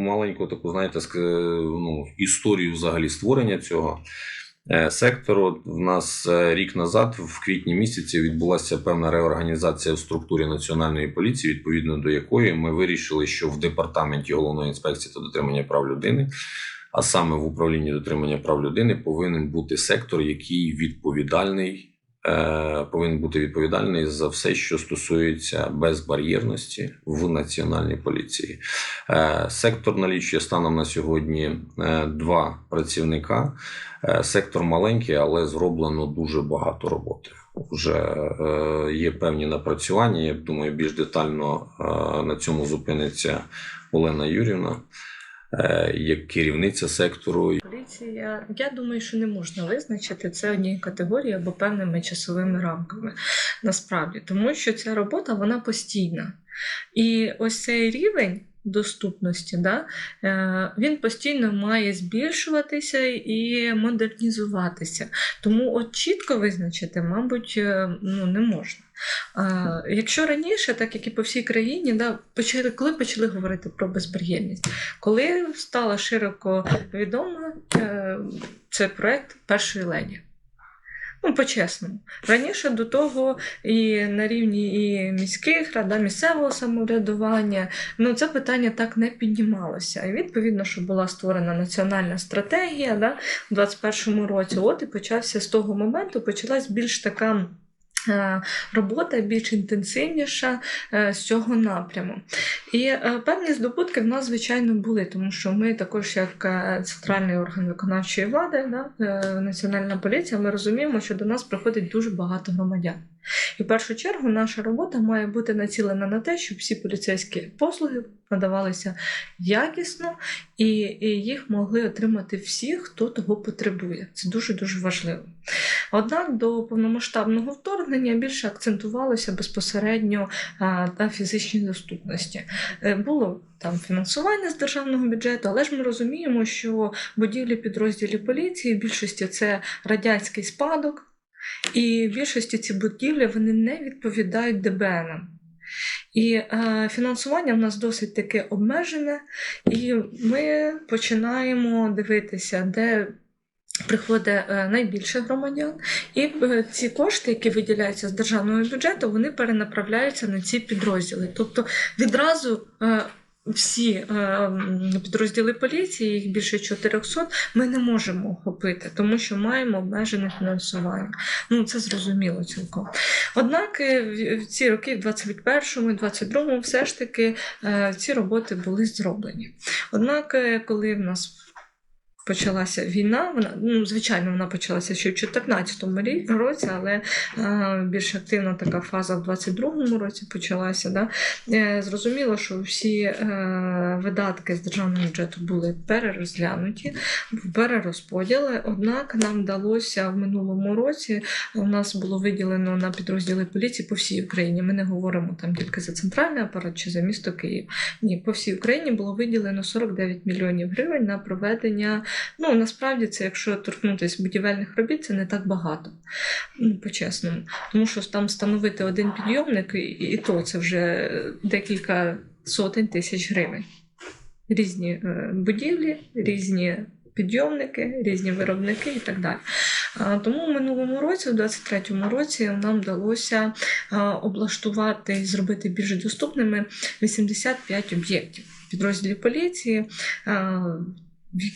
маленьку таку, знаєте, ну, історію взагалі створення цього е, сектору. В нас е, рік назад, в квітні місяці, відбулася певна реорганізація в структурі національної поліції, відповідно до якої ми вирішили, що в департаменті головної інспекції та дотримання прав людини. А саме в управлінні дотримання прав людини повинен бути сектор, який відповідальний повинен бути відповідальний за все, що стосується безбар'єрності в національній поліції. Е, Сектор налічує станом на сьогодні е, два працівника. Е, Сектор маленький, але зроблено дуже багато роботи. Вже е, є певні напрацювання. Я думаю, більш детально е, на цьому зупиниться Олена Юрівна, е, як керівниця сектору. Поліція, я думаю, що не можна визначити це однією категорією або певними часовими рамками. Насправді, тому що ця робота вона постійна. І ось цей рівень доступності, да, е, він постійно має збільшуватися і модернізуватися. Тому от чітко визначити, мабуть, е, ну, не можна. Якщо раніше, так як і по всій країні, да, почали, коли почали говорити про безбар'єрність, коли стала широко відома е, це проект першої леді. Ну, по-чесному. Раніше до того і на рівні і міських рад, да, місцевого самоврядування, ну це питання так не піднімалося. І відповідно, що була створена національна стратегія да, у 2021 році. От і почався з того моменту, почалась більш така. Е, Робота більш інтенсивніша е, з цього напряму. І е, певні здобутки в нас, звичайно, були, тому що ми також, як центральний орган виконавчої влади, да, Національна поліція, ми розуміємо, що до нас приходить дуже багато громадян. І в першу чергу наша робота має бути націлена на те, щоб всі поліцейські послуги надавалися якісно і, їх могли отримати всі, хто того потребує. Це дуже дуже важливо. Однак до повномасштабного вторгнення більше акцентувалося безпосередньо на фізичній доступності. Е, Було там фінансування з державного бюджету, але ж ми розуміємо, що будівлі підрозділів поліції в більшості це радянський спадок, і в більшості ці будівлі вони не відповідають ДБНам. І е, фінансування в нас досить таке обмежене, і ми починаємо дивитися, де приходить е, найбільше громадян, і е, ці кошти, які виділяються з державного бюджету, вони перенаправляються на ці підрозділи. Тобто відразу. е, всі е, підрозділи поліції, їх більше 400, ми не можемо охопити, тому що маємо обмежене фінансування. Ну це зрозуміло цілком. Однак е, в ці роки, в 21-му і 22-му, все ж таки е, ці роботи були зроблені. Однак, коли в нас почалася війна, вона ну звичайно вона почалася ще в 2014 році, але е, більш активна така фаза в 22-му році почалася. Да? Е, зрозуміло, що всі е, видатки з державного бюджету були перерозглянуті, перерозподіли. Однак нам вдалося в минулому році. У нас було виділено на підрозділи поліції по всій Україні. Ми не говоримо там тільки за центральний апарат чи за місто Київ. Ні, по всій Україні було виділено 49 мільйонів гривень на проведення. Ну насправді це, якщо торкнутися будівельних робіт, це не так багато. Ну, по-чесному. Тому що там встановити один підйомник, і, то це вже декілька сотень тисяч гривень. Різні е, будівлі, різні підйомники, різні виробники і так далі. Тому в минулому році, у 23-му році, нам вдалося облаштувати і зробити більш доступними 85 об'єктів підрозділів поліції.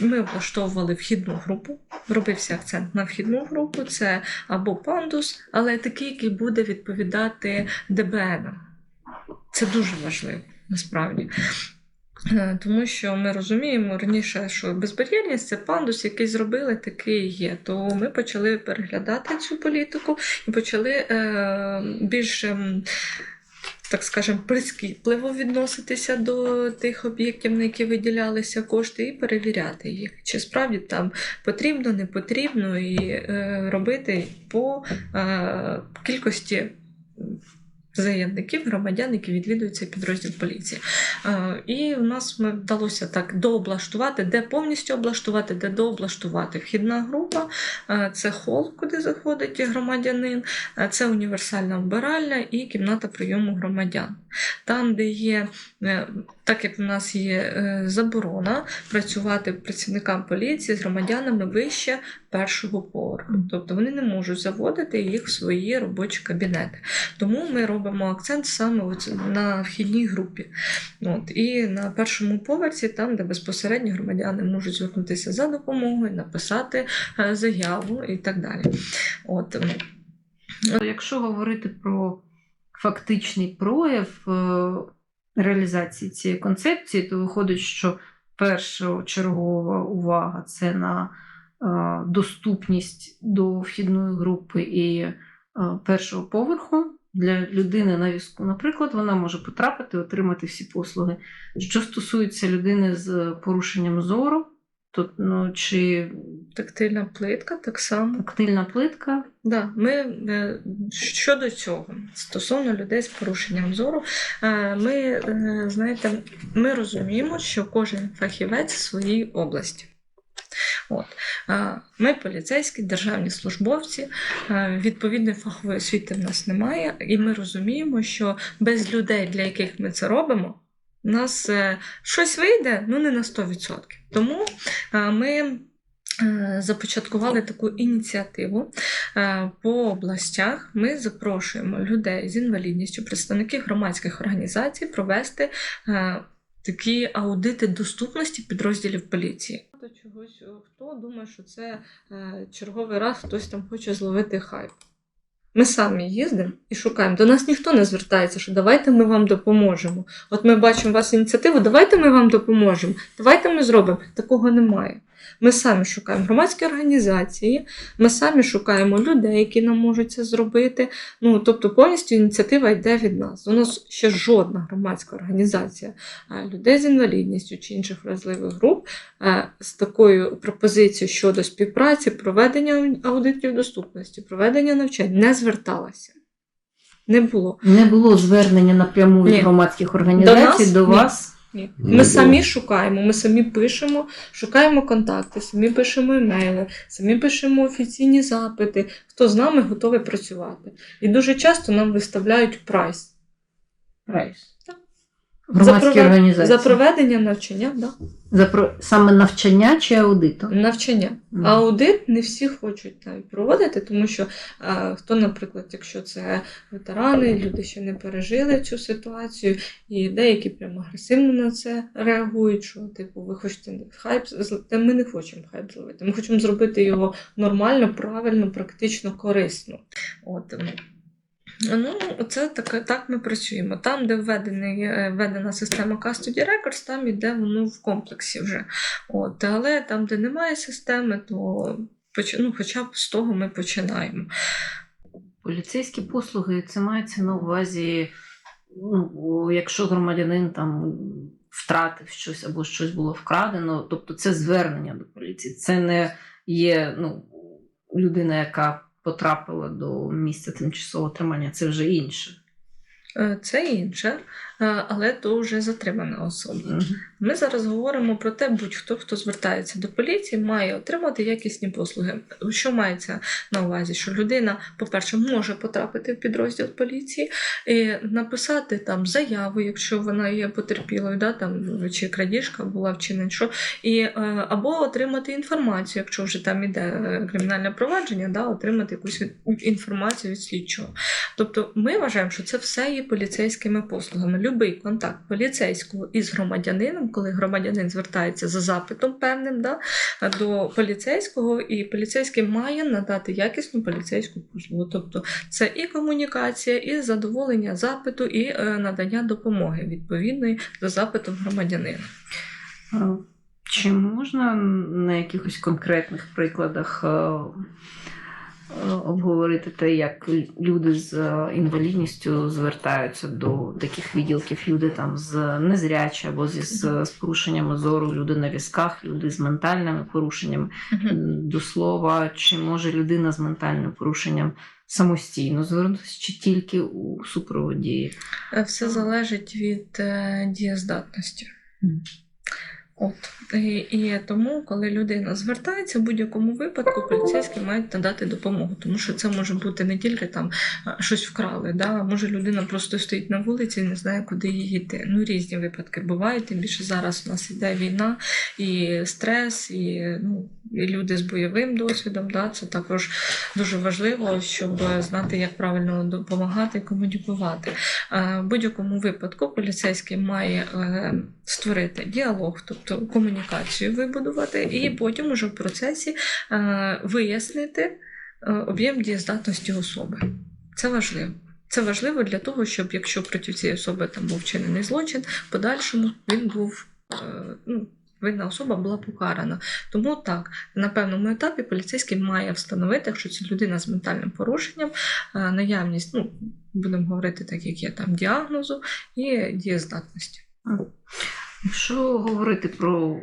Ми облаштовували вхідну групу, робився акцент на вхідну групу. Це або пандус, але такий, який буде відповідати ДБН. Це дуже важливо насправді. Е, Тому що ми розуміємо раніше, що безбар'єрність це пандус, який зробили, такий є. То ми почали переглядати цю політику і почали е, більш, ем, так скажемо, прискіпливо відноситися до тих об'єктів, на які виділялися кошти, і перевіряти їх. Чи справді там потрібно, не потрібно, і е, робити по е, кількості заявників, громадян, які відвідують цей підрозділ поліції. Е, І в нас вдалося так дооблаштувати, де повністю облаштувати, де дооблаштувати. Вхідна група е, це хол, куди заходить громадянин, е, це універсальна вбиральня і кімната прийому громадян. Там, де є, так як в нас є е, заборона працювати працівникам поліції з громадянами вище першого поверху. Тобто вони не можуть заводити їх в свої робочі кабінети. Тому ми робимо акцент саме на вхідній групі. От, і на першому поверсі, там, де безпосередньо громадяни можуть звернутися за допомогою, написати е, заяву і так далі. От, Якщо говорити про фактичний прояв е, реалізації цієї концепції, то виходить, що першочергова увага це на е, доступність до вхідної групи і е, першого поверху. Для людини на візку, наприклад, вона може потрапити, отримати всі послуги. Що стосується людини з порушенням зору, то ну, чи тактильна плитка так само. тактильна плитка, Да, ми е, щодо цього, стосовно людей з порушенням зору, е, ми е, знаєте, ми розуміємо, що кожен фахівець в своїй області. От. Ми поліцейські, державні службовці, відповідної фахової освіти в нас немає, і ми розуміємо, що без людей, для яких ми це робимо, у нас щось вийде, ну не на 100%. Тому ми започаткували таку ініціативу по областях. Ми запрошуємо людей з інвалідністю, представників громадських організацій провести е, такі аудити доступності підрозділів поліції. Чогось е, хто думає, що це е, черговий раз хтось там хоче зловити хайп. Ми самі їздимо і шукаємо. До нас ніхто не звертається, що давайте ми вам допоможемо. От ми бачимо у вас ініціативу, давайте ми вам допоможемо. Давайте ми зробимо. Такого немає. Ми самі шукаємо громадські організації, ми самі шукаємо людей, які нам можуть це зробити. Ну, тобто повністю ініціатива йде від нас. У нас ще жодна громадська організація людей з інвалідністю чи інших вразливих груп з такою пропозицією щодо співпраці, проведення аудитів доступності, проведення навчань не зверталася. Не було. Не було звернення напряму від громадських організацій нас до, вас. Ні. Не Ми було. самі шукаємо, ми самі пишемо, шукаємо контакти, самі пишемо емейли, самі пишемо офіційні запити, хто з нами готовий працювати. І дуже часто нам виставляють прайс. Так. Громадські За організації. За проведення навчання, да. За про... Саме навчання чи аудиту? навчання. Мгм. Аудит не всі хочуть навіть проводити, тому що е, хто, наприклад, якщо це ветерани, люди ще не пережили цю ситуацію, і деякі прямо агресивно на це реагують, що типу, ви хочете хайп зл- Та ми не хочемо хайп зловити. Ми хочемо зробити його нормально, правильно, практично, корисно. От. Ну, це так, так ми працюємо. Там, де введений, е, введена система Custody Records, там іде воно в комплексі вже. От, але там, де немає системи, то ну, хоча б з того ми починаємо. Поліцейські послуги це мається на увазі, ну, якщо громадянин там втратив щось або щось було вкрадено, тобто це звернення до поліції. Це не є ну, людина, яка потрапила до місця тимчасового тримання, це вже інше. Е, Це інше, але то вже затримана особа. Ми зараз говоримо про те, будь-хто, хто звертається до поліції, має отримати якісні послуги. Що мається на увазі? Що людина, по-перше, може потрапити в підрозділ поліції і написати там заяву, якщо вона є потерпілою, да, там, чи крадіжка була вчинена, що, і, е, або отримати інформацію, якщо вже там іде е, кримінальне провадження, да, отримати якусь інформацію від слідчого. Тобто ми вважаємо, що це все є поліцейськими послугами. Любий контакт поліцейського із громадянином, коли громадянин звертається за запитом певним да, до поліцейського, і поліцейський має надати якісну поліцейську послугу. Тобто це і комунікація, і задоволення запиту, і е, надання допомоги відповідної за запитом громадянина. Чи можна на якихось конкретних прикладах е, обговорити те, як люди з інвалідністю звертаються до таких відділків, люди там з незрячі або зі, з, з порушеннями зору, люди на візках, люди з ментальними порушеннями. До слова, чи може людина з ментальним порушенням самостійно звернутися чи тільки у супроводі? Е, Все залежить від е, дієздатності. От. І, і тому, коли людина звертається, в будь-якому випадку поліцейські мають надати допомогу, тому що це може бути не тільки там щось вкрали, да? може людина просто стоїть на вулиці і не знає, куди їй йти. Ну, різні випадки бувають, тим більше зараз у нас іде війна, і стрес, і, ну, і люди з бойовим досвідом. Да? Це також дуже важливо, щоб знати, як правильно допомагати і комунікувати. В будь-якому випадку поліцейський має е, створити діалог, тобто комунікацію вибудувати, і потім уже в процесі е, вияснити е, об'єм дієздатності особи. Це важливо. Це важливо для того, щоб якщо проти цієї особи там був вчинений злочин, в подальшому він був е, ну, винна особа була покарана. Тому так, на певному етапі поліцейський має встановити, якщо це людина з ментальним порушенням, наявність, ну будемо говорити так, як є там діагнозу і дієздатності. Якщо говорити про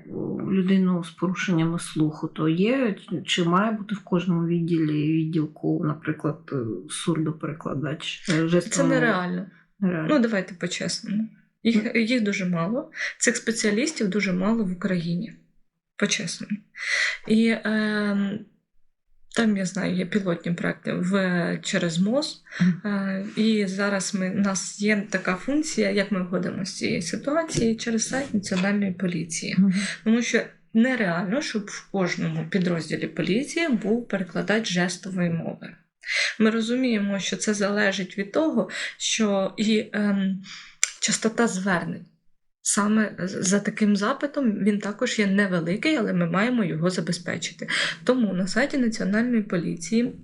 людину з порушеннями слуху, то є чи має бути в кожному відділі відділку, наприклад, е, сурдоперекладач? е, Це нереально. Нереально. Ну, давайте по-чесному. Їх, їх дуже мало. Цих спеціалістів дуже мало в Україні. По-чесному. І е, там, я знаю, є пілотні проекти в, через МОЗ. І зараз ми, у нас є така функція, як ми виходимо з цієї ситуації через сайт Національної поліції. Тому що нереально, щоб в кожному підрозділі поліції був перекладач жестової мови. Ми розуміємо, що це залежить від того, що і ем, частота звернень. Саме за таким запитом він також є невеликий, але ми маємо його забезпечити. Тому на сайті Національної поліції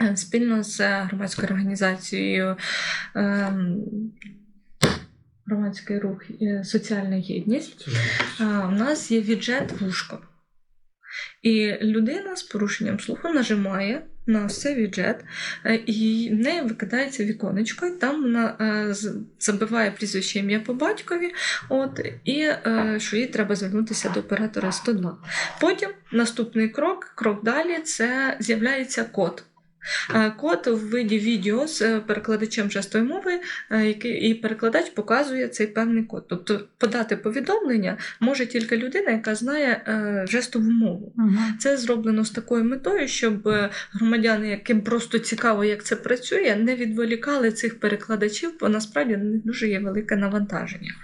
е, спільно з громадською організацією ем, громадський рух е, Соціальна єдність у нас є віджет вушко. І людина з порушенням слуху нажимає на ось цей віджет, е, і в неї викидається віконечко, там вона е, забиває прізвище ім'я по батькові, от, і е, що їй треба звернутися до оператора 102. Потім наступний крок, крок далі, це з'являється код. Е, Код в виді відео з е, перекладачем жестової мови, е, який і перекладач показує цей певний код. Тобто подати повідомлення може тільки людина, яка знає жестову мову. Це зроблено з такою метою, щоб громадяни, яким просто цікаво, як це працює, не відволікали цих перекладачів, бо насправді на них дуже є велике навантаження.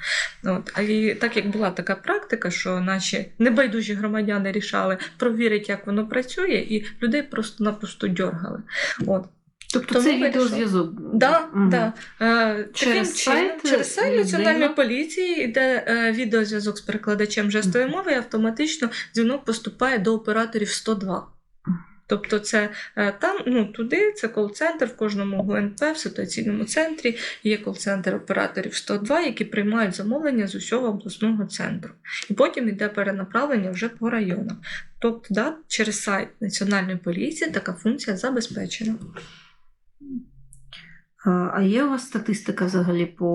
От. А і так як була така практика, що наші небайдужі громадяни рішали провірити, як воно працює, і людей просто-напросто дьоргали. От. Тобто Тому це відеозв'язок. Да, угу. да. Е, Через таким чином, сайт через сайт Національної поліції йде е, відеозв'язок з перекладачем жестової мови, і автоматично дзвінок поступає до операторів 102. Тобто це е, там, ну туди, це кол-центр в кожному ГУНП, в ситуаційному центрі є кол-центр операторів 102, які приймають замовлення з усього обласного центру. І потім йде перенаправлення вже по районах. Тобто, да, через сайт Національної поліції така функція забезпечена. А є у вас статистика взагалі по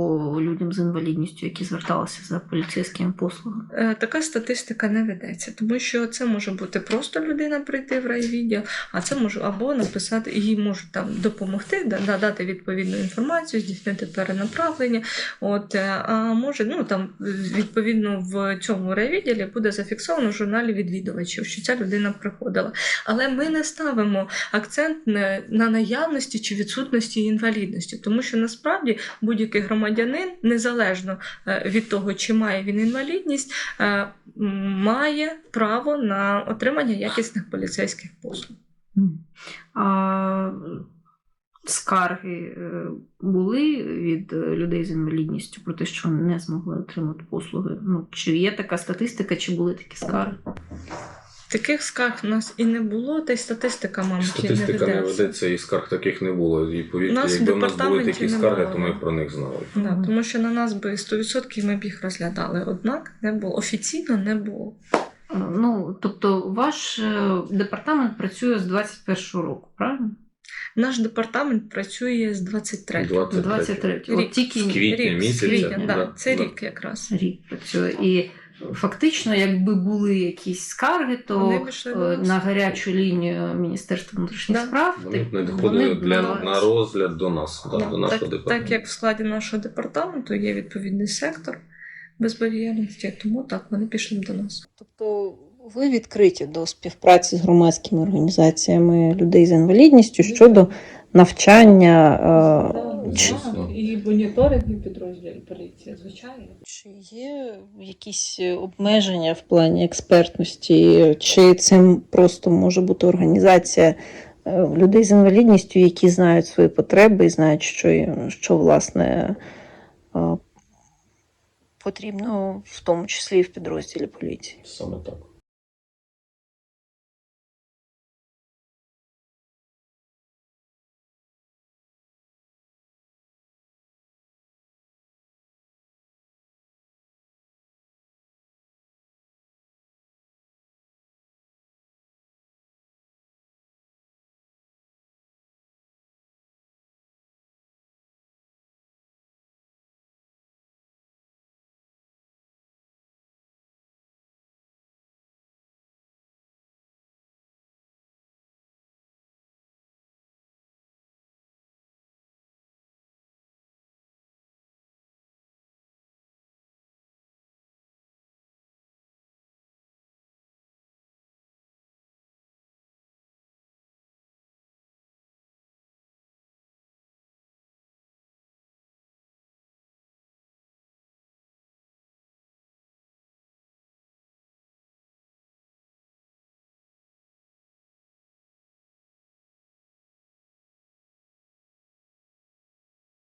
людям з інвалідністю, які зверталися за поліцейськими послугами? Е, Така статистика не ведеться, тому що це може бути просто людина прийти в райвідділ, а це може або написати, їй можуть там допомогти, надати відповідну інформацію, здійснити перенаправлення. От, е, а може, ну там відповідно в цьому райвідділі буде зафіксовано в журналі відвідувачів, що ця людина приходила. Але ми не ставимо акцент на, на наявності чи відсутності інвалідності, тому що насправді будь-який громадянин, незалежно е, від того, чи має він інвалідність, е, має право на отримання якісних поліцейських послуг. А скарги е, були від людей з інвалідністю про те, що не змогли отримати послуги? Ну, чи є така статистика, чи були такі скарги? Таких скарг у нас і не було, та й статистика, мабуть, Статистика не ведеться. і скарг таких не було. І У повірте, нас якби в нас були такі скарги, було, то ми про них знали. Да, тому що на нас би 100% ми б їх розглядали. Однак не було офіційно не було. Ну, тобто, ваш е, департамент працює з 21-го року, правильно? Наш департамент працює з 23 З 23. 23 Рік. От тільки З квітня рік, з місяця, квітня, да, да, це да. рік якраз. рік працює. І Фактично, якби були якісь скарги, то е, на гарячу лінію Міністерства внутрішніх Да. справ Вони не вони доходили для, на- на розгляд до нас, да, Да, до нашого так, департаменту. так як в складі нашого департаменту є відповідний сектор безбар'єрності, тому так вони пішли до нас. Тобто ви відкриті до співпраці з громадськими організаціями людей з інвалідністю щодо навчання. Е, чи, Звісно. І моніторинг підрозділів поліції, звичайно. чи є якісь обмеження в плані експертності, чи це просто може бути організація е, людей з інвалідністю, які знають свої потреби і знають, що, що власне е, потрібно, в тому числі і в підрозділі поліції. Саме так.